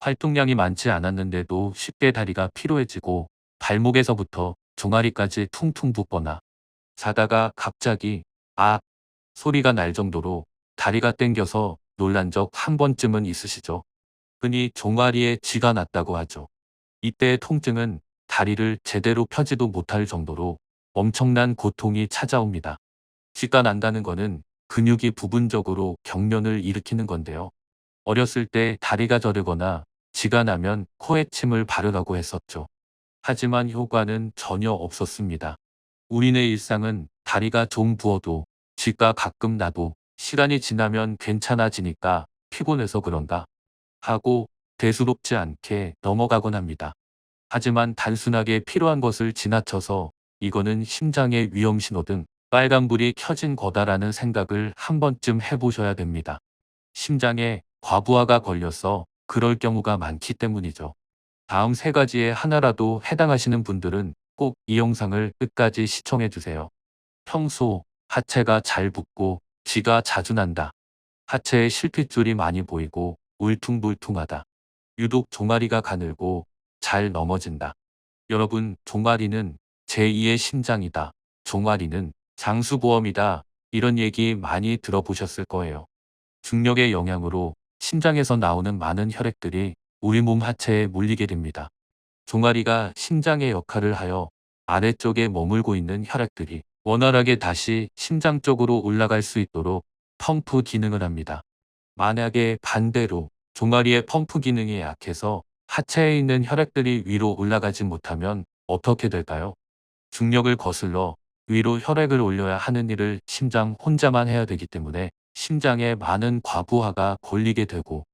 활동량이 많지 않았는데도 쉽게 다리가 피로해지고 발목에서부터 종아리까지 퉁퉁 붓거나 자다가 갑자기 아 소리가 날 정도로 다리가 땡겨서 놀란 적 한 번쯤은 있으시죠? 흔히 종아리에 쥐가 났다고 하죠. 이때의 통증은 다리를 제대로 펴지도 못할 정도로 엄청난 고통이 찾아옵니다. 쥐가 난다는 거는 근육이 부분적으로 경련을 일으키는 건데요. 어렸을 때 다리가 저르거나 쥐가 나면 코에 침을 바르라고 했었죠. 하지만 효과는 전혀 없었습니다. 우리네 일상은 다리가 좀 부어도 쥐가 가끔 나도 시간이 지나면 괜찮아지니까 피곤해서 그런가 하고 대수롭지 않게 넘어가곤 합니다. 하지만 단순하게 필요한 것을 지나쳐서 이거는 심장의 위험 신호 등 빨간불이 켜진 거다라는 생각을 한 번쯤 해보셔야 됩니다. 심장에 과부하가 걸려서 그럴 경우가 많기 때문이죠. 다음 세 가지에 하나라도 해당하시는 분들은 꼭 이 영상을 끝까지 시청해 주세요. 평소 하체가 잘 붓고 쥐가 자주 난다. 하체에 실핏줄이 많이 보이고 울퉁불퉁하다. 유독 종아리가 가늘고 잘 넘어진다. 여러분 종아리는 제2의 심장이다. 종아리는 장수보험이다. 이런 얘기 많이 들어보셨을 거예요. 중력의 영향으로 심장에서 나오는 많은 혈액들이 우리 몸 하체에 몰리게 됩니다. 종아리가 심장의 역할을 하여 아래쪽에 머물고 있는 혈액들이 원활하게 다시 심장 쪽으로 올라갈 수 있도록 펌프 기능을 합니다. 만약에 반대로 종아리의 펌프 기능이 약해서 하체에 있는 혈액들이 위로 올라가지 못하면 어떻게 될까요? 중력을 거슬러 위로 혈액을 올려야 하는 일을 심장 혼자만 해야 되기 때문에 심장에 많은 과부하가 걸리게 되고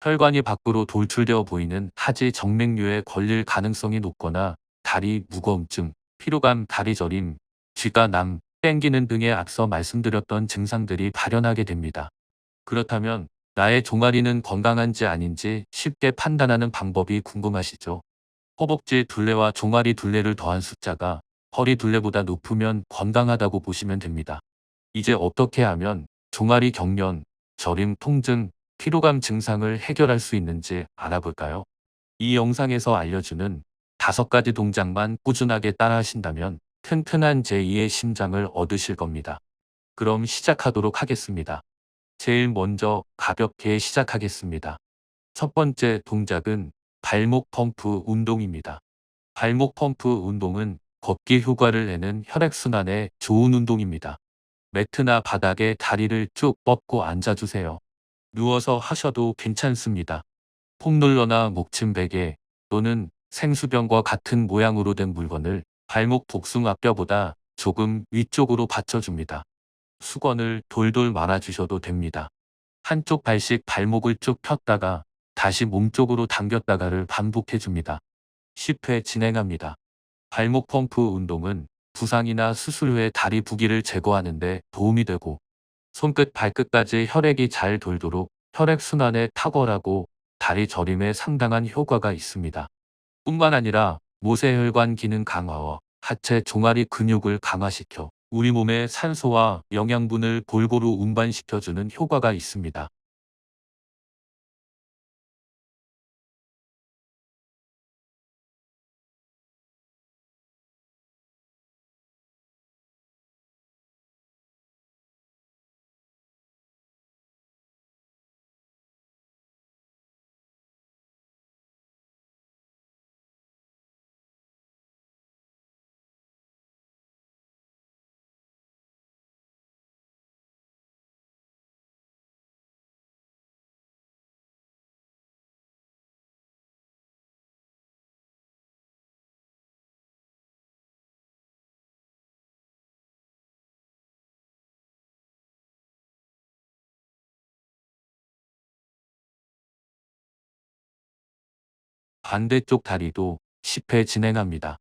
혈관이 밖으로 돌출되어 보이는 하지 정맥류에 걸릴 가능성이 높거나 다리 무거움증, 피로감, 다리 저림, 쥐가 남, 땡기는 등의 앞서 말씀드렸던 증상들이 발현하게 됩니다. 그렇다면 나의 종아리는 건강한지 아닌지 쉽게 판단하는 방법이 궁금하시죠? 허벅지 둘레와 종아리 둘레를 더한 숫자가 허리 둘레보다 높으면 건강하다고 보시면 됩니다. 이제 어떻게 하면 종아리 경련, 저림, 통증, 피로감 증상을 해결할 수 있는지 알아볼까요? 이 영상에서 알려주는 다섯 가지 동작만 꾸준하게 따라 하신다면 튼튼한 제2의 심장을 얻으실 겁니다. 그럼 시작하도록 하겠습니다. 제일 먼저 가볍게 시작하겠습니다. 첫 번째 동작은 발목 펌프 운동입니다. 발목 펌프 운동은 걷기 효과를 내는 혈액순환에 좋은 운동입니다. 매트나 바닥에 다리를 쭉 뻗고 앉아주세요. 누워서 하셔도 괜찮습니다. 폼롤러나 목침 베개 또는 생수병과 같은 모양으로 된 물건을 발목 복숭아뼈보다 조금 위쪽으로 받쳐줍니다. 수건을 돌돌 말아주셔도 됩니다. 한쪽 발씩 발목을 쭉 폈다가 다시 몸쪽으로 당겼다가를 반복해줍니다. 10회 진행합니다. 발목 펌프 운동은 부상이나 수술 후에 다리 부기를 제거하는 데 도움이 되고 손끝 발끝까지 혈액이 잘 돌도록 혈액순환에 탁월하고 다리 저림에 상당한 효과가 있습니다. 뿐만 아니라 모세혈관 기능 강화와 하체 종아리 근육을 강화시켜 우리 몸의 산소와 영양분을 골고루 운반시켜주는 효과가 있습니다. 반대쪽 다리도 10회 진행합니다.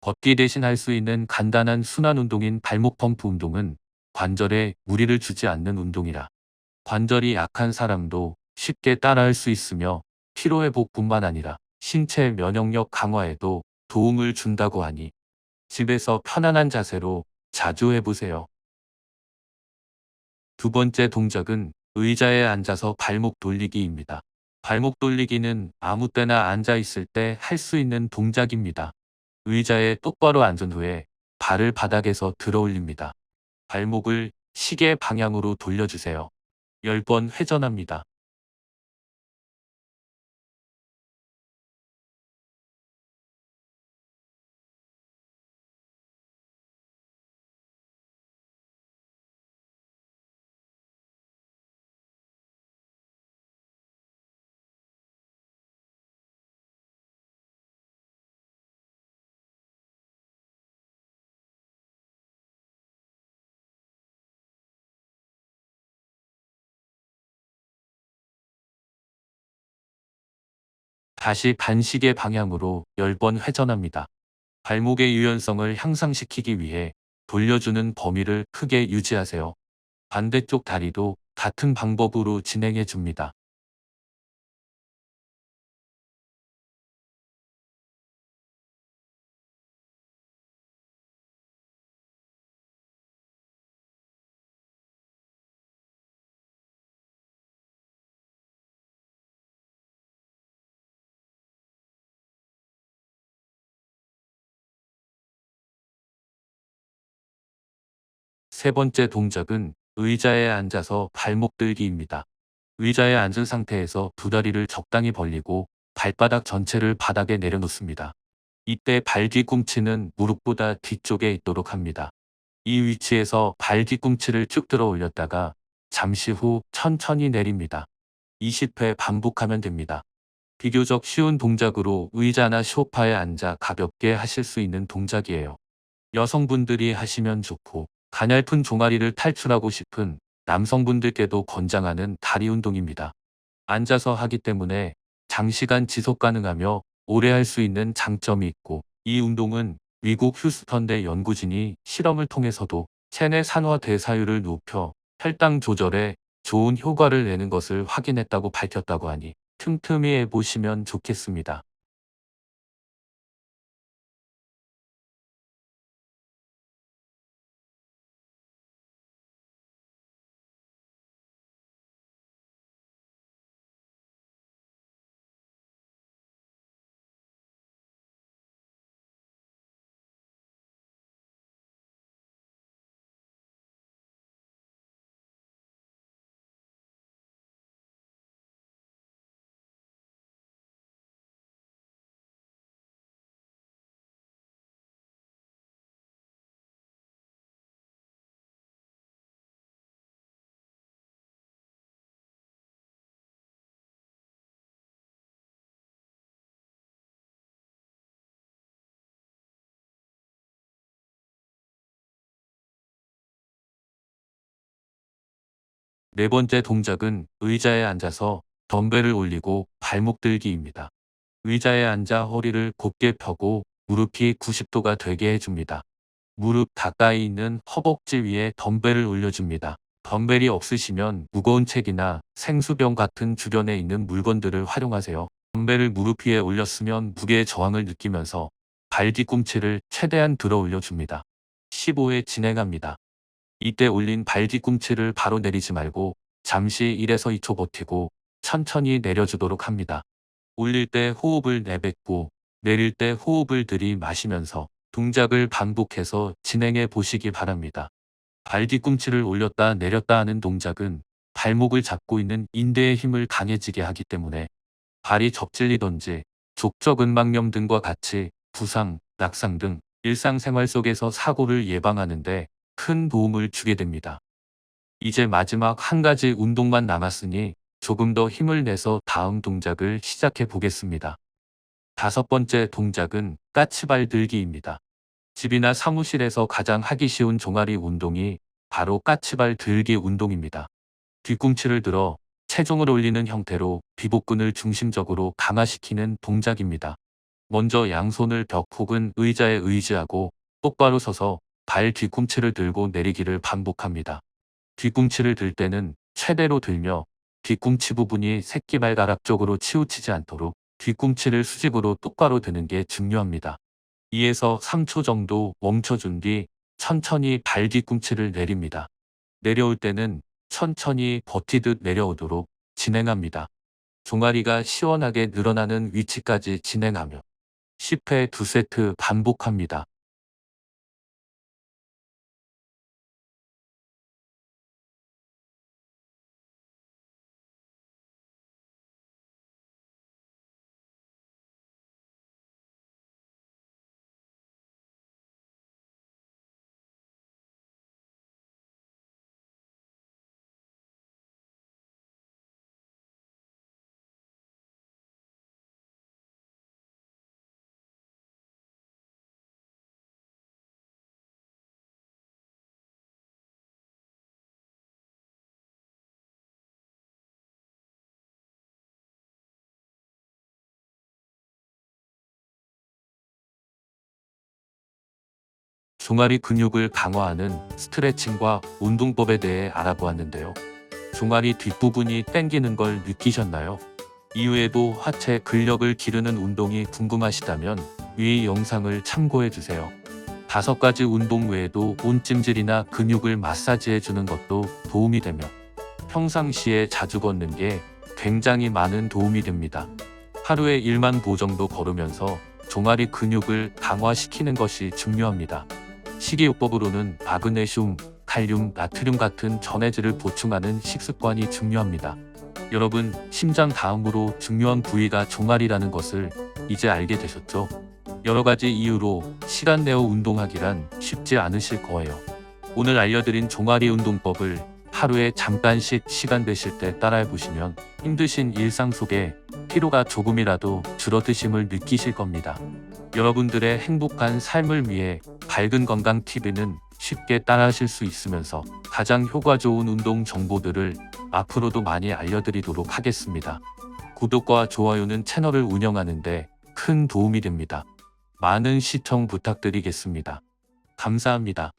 걷기 대신 할 수 있는 간단한 순환 운동인 발목 펌프 운동은 관절에 무리를 주지 않는 운동이라 관절이 약한 사람도 쉽게 따라할 수 있으며 피로회복뿐만 아니라 신체 면역력 강화에도 도움을 준다고 하니 집에서 편안한 자세로 자주 해보세요. 두 번째 동작은 의자에 앉아서 발목 돌리기입니다. 발목 돌리기는 아무 때나 앉아 있을 때 할 수 있는 동작입니다. 의자에 똑바로 앉은 후에 발을 바닥에서 들어 올립니다. 발목을 시계 방향으로 돌려주세요. 10번 회전합니다. 다시 반시계 방향으로 10번 회전합니다. 발목의 유연성을 향상시키기 위해 돌려주는 범위를 크게 유지하세요. 반대쪽 다리도 같은 방법으로 진행해 줍니다. 세 번째 동작은 의자에 앉아서 발목 들기입니다. 의자에 앉은 상태에서 두 다리를 적당히 벌리고 발바닥 전체를 바닥에 내려놓습니다. 이때 발 뒤꿈치는 무릎보다 뒤쪽에 있도록 합니다. 이 위치에서 발 뒤꿈치를 쭉 들어 올렸다가 잠시 후 천천히 내립니다. 20회 반복하면 됩니다. 비교적 쉬운 동작으로 의자나 소파에 앉아 가볍게 하실 수 있는 동작이에요. 여성분들이 하시면 좋고 가냘픈 종아리를 탈출하고 싶은 남성분들께도 권장하는 다리 운동입니다. 앉아서 하기 때문에 장시간 지속 가능하며 오래 할 수 있는 장점이 있고 이 운동은 미국 휴스턴대 연구진이 실험을 통해서도 체내 산화 대사율을 높여 혈당 조절에 좋은 효과를 내는 것을 확인했다고 밝혔다고 하니 틈틈이 해보시면 좋겠습니다. 네 번째 동작은 의자에 앉아서 덤벨을 올리고 발목 들기입니다. 의자에 앉아 허리를 곧게 펴고 무릎이 90도가 되게 해줍니다. 무릎 가까이 있는 허벅지 위에 덤벨을 올려줍니다. 덤벨이 없으시면 무거운 책이나 생수병 같은 주변에 있는 물건들을 활용하세요. 덤벨을 무릎 위에 올렸으면 무게의 저항을 느끼면서 발 뒤꿈치를 최대한 들어 올려줍니다. 15회 진행합니다. 이때 올린 발 뒤꿈치를 바로 내리지 말고 잠시 1에서 2초 버티고 천천히 내려주도록 합니다. 올릴 때 호흡을 내뱉고 내릴 때 호흡을 들이마시면서 동작을 반복해서 진행해 보시기 바랍니다. 발 뒤꿈치를 올렸다 내렸다 하는 동작은 발목을 잡고 있는 인대의 힘을 강해지게 하기 때문에 발이 접질리던지 족저근막염 등과 같이 부상, 낙상 등 일상생활 속에서 사고를 예방하는데 큰 도움을 주게 됩니다. 이제 마지막 한 가지 운동만 남았으니 조금 더 힘을 내서 다음 동작을 시작해 보겠습니다. 다섯 번째 동작은 까치발 들기입니다. 집이나 사무실에서 가장 하기 쉬운 종아리 운동이 바로 까치발 들기 운동입니다. 뒤꿈치를 들어 체중을 올리는 형태로 비복근을 중심적으로 강화시키는 동작입니다. 먼저 양손을 벽 혹은 의자에 의지하고 똑바로 서서 발 뒤꿈치를 들고 내리기를 반복합니다. 뒤꿈치를 들 때는 최대로 들며 뒤꿈치 부분이 새끼발가락 쪽으로 치우치지 않도록 뒤꿈치를 수직으로 똑바로 드는 게 중요합니다. 2에서 3초 정도 멈춰준 뒤 천천히 발 뒤꿈치를 내립니다. 내려올 때는 천천히 버티듯 내려오도록 진행합니다. 종아리가 시원하게 늘어나는 위치까지 진행하며 10회 2세트 반복합니다. 종아리 근육을 강화하는 스트레칭과 운동법에 대해 알아보았는데요. 종아리 뒷부분이 땡기는 걸 느끼셨나요? 이후에도 하체 근력을 기르는 운동이 궁금하시다면 위 영상을 참고해 주세요. 다섯 가지 운동 외에도 온찜질이나 근육을 마사지해 주는 것도 도움이 되며 평상시에 자주 걷는 게 굉장히 많은 도움이 됩니다. 하루에 1만 보 정도 걸으면서 종아리 근육을 강화시키는 것이 중요합니다. 식이요법으로는 마그네슘, 칼륨, 나트륨 같은 전해질을 보충하는 식습관이 중요합니다. 여러분, 심장 다음으로 중요한 부위가 종아리라는 것을 이제 알게 되셨죠? 여러 가지 이유로 시간 내어 운동하기란 쉽지 않으실 거예요. 오늘 알려드린 종아리 운동법을 하루에 잠깐씩 시간 되실 때 따라해 보시면 힘드신 일상 속에 피로가 조금이라도 줄어드심을 느끼실 겁니다. 여러분들의 행복한 삶을 위해 밝은 건강 TV는 쉽게 따라하실 수 있으면서 가장 효과 좋은 운동 정보들을 앞으로도 많이 알려드리도록 하겠습니다. 구독과 좋아요는 채널을 운영하는데 큰 도움이 됩니다. 많은 시청 부탁드리겠습니다. 감사합니다.